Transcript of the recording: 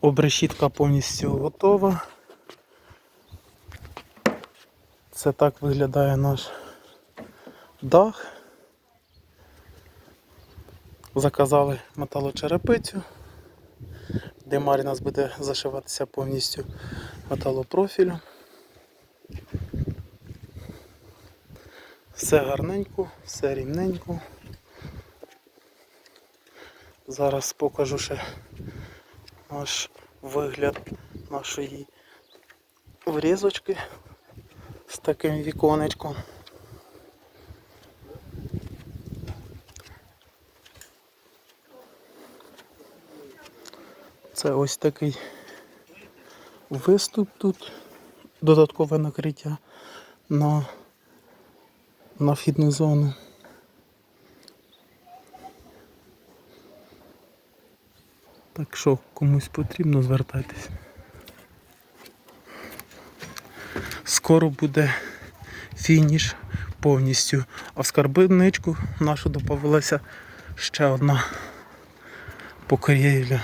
Обрешітка повністю готова. Це так виглядає наш дах. Заказали металочерепицю. Демарі у нас буде зашиватися повністю металопрофілем. Все гарненько, все рівненько. Зараз покажу ще наш вигляд нашої врізочки з таким віконечком. Це ось такий виступ тут, додаткове накриття на, на вхідну зону. Так що комусь потрібно звертайтесь. Скоро буде фініш повністю. А в скарбничку нашу додавалася ще одна покрівля.